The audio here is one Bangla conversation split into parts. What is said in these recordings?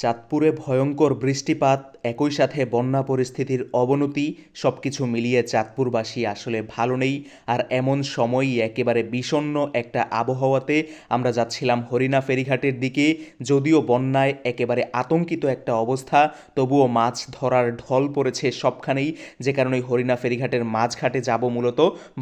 চাঁদপুরে ভয়ঙ্কর বৃষ্টিপাত, একই সাথে বন্যা পরিস্থিতির অবনতি সব কিছু মিলিয়ে চাঁদপুরবাসী আসলে ভালো নেই। আর এমন সময়ই একেবারে বিষণ্ণ একটা আবহাওয়াতে আমরা যাচ্ছিলাম হরিণা ফেরিঘাটের দিকে। যদিও বন্যায় একেবারে আতঙ্কিত একটা অবস্থা, তবুও মাছ ধরার ঢল পড়েছে সবখানেই। যে কারণে হরিণা ফেরিঘাটের মাঝঘাটে যাব মূলত।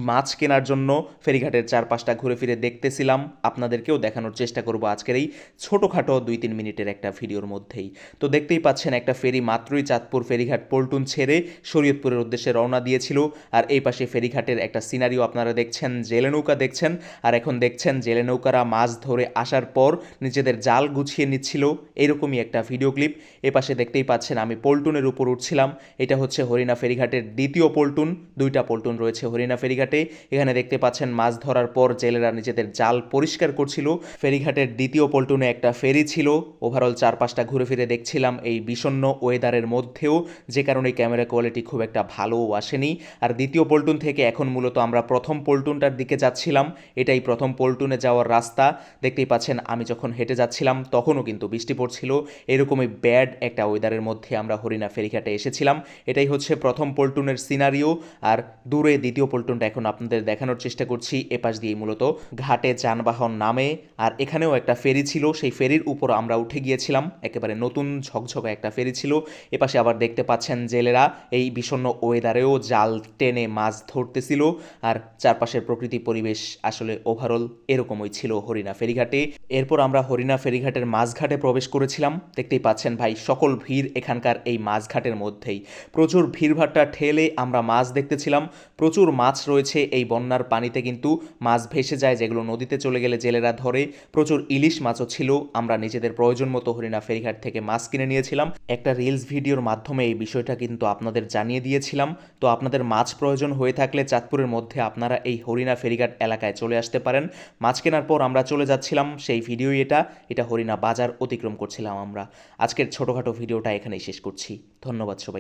মাছ কেনার জন্য ফেরিঘাটের চারপাশটা ঘুরে ফিরে দেখতেছিলাম। আপনাদেরকেও দেখানোর চেষ্টা করব আজকের এই ছোটোখাটো দুই তিন মিনিটের একটা ভিডিওর মধ্যেই। তো দেখতেই পাচ্ছেন, একটা ফেরি মাত্রই চাঁদপুর ফেরিঘাট পল্টুন ছেড়ে শরীয়তপুরের উদ্দেশ্যে রওনা দিয়েছিল। আর এই পাশে ফেরিঘাটের একটা সিনারিও আপনারা দেখছেন, জেলে নৌকা দেখছেন। আর এখন দেখছেন, জেলে নৌকারা মাছ ধরে আসার পর নিজেদের জাল গুছিয়ে নিচ্ছিল। এরকমই একটা ভিডিও ক্লিপ এ পাশে দেখতেই পাচ্ছেন, আমি পল্টুনের উপর উঠছিলাম। এটা হচ্ছে হরিণা ফেরিঘাটের দ্বিতীয় পল্টুন। দুইটা পল্টুন রয়েছে হরিণা ফেরিঘাটে। এখানে দেখতে পাচ্ছেন, মাছ ধরার পর জেলেরা নিজেদের জাল পরিষ্কার করছিল। ফেরিঘাটের দ্বিতীয় পল্টুনে একটা ফেরি ছিল। ওভারঅল চারপাশটা ঘুরে ফিরে দেখছিলাম এই বিষণ্ণ ওয়েদারের মধ্যেও, যে কারণে ক্যামেরা কোয়ালিটি খুব একটা ভালোও আসেনি। আর দ্বিতীয় পল্টুন থেকে এখন মূলত আমরা প্রথম পল্টুনটার দিকে যাচ্ছিলাম। এটাই প্রথম পল্টুনে যাওয়ার রাস্তা। দেখতেই পাচ্ছেন, আমি যখন হেঁটে যাচ্ছিলাম, তখনও কিন্তু বৃষ্টি পড়ছিল। এরকমই ব্যাড একটা ওয়েদারের মধ্যে আমরা হরিণা ফেরিঘাটে এসেছিলাম। এটাই হচ্ছে প্রথম পল্টুনের সিনারিও। আর দূরে দ্বিতীয় পল্টুনটা এখন আপনাদের দেখানোর চেষ্টা করছি। এপাশ দিয়ে মূলত ঘাটে যানবাহন নামে। আর এখানেও একটা ফেরি ছিল। সেই ফেরির উপর আমরা উঠে গিয়েছিলাম। একেবারে নতুন ঝকঝকা একটা ফেরি ছিল। এপাশে আবার দেখতে পাচ্ছেন জেলেরা এই বিষণ্ণ ওয়েদারেও জাল টেনে মাছ ধরতেছিল। আর চারপাশের প্রকৃতি পরিবেশ আসলে ওভারঅল এরকমই ছিল হরিণা ফেরিঘাটে। এরপর আমরা হরিণা ফেরিঘাটের মাঝঘাটে প্রবেশ করেছিলাম। দেখতেই পাচ্ছেন ভাই, সকল ভিড় এখানকার এই মাঝঘাটের মধ্যেই। প্রচুর ভিড়ভাট্টা ঠেলে আমরা মাছ দেখতেছিলাম। প্রচুর মাছ রয়েছে এই বন্যার পানিতে কিন্তু। মাছ ভেসে যায় যেগুলো নদীতে চলে গেলে জেলেরা ধরে। প্রচুর ইলিশ মাছও ছিল। আমরা নিজেদের প্রয়োজন মতো হরিণা ফেরিঘাট থেকে মাস্ক কিনে নিয়েছিলাম। একটা রিলস ভিডিওর মাধ্যমে এই বিষয়টা কিন্তু আপনাদের জানিয়ে দিয়েছিলাম। তো আপনাদের মাছ প্রয়োজন হয়ে থাকলে চাঁদপুরের মধ্যে আপনারা এই হরিণা ফেরিঘাট এলাকায় চলে আসতে পারেন। মাছ কেনার পর আমরা চলে যাচ্ছিলাম, সেই ভিডিওই এটা। এটা হরিণা বাজার অতিক্রম করছিলাম আমরা। আজকের ছোটোখাটো ভিডিওটা এখানেই শেষ করছি। ধন্যবাদ সবাই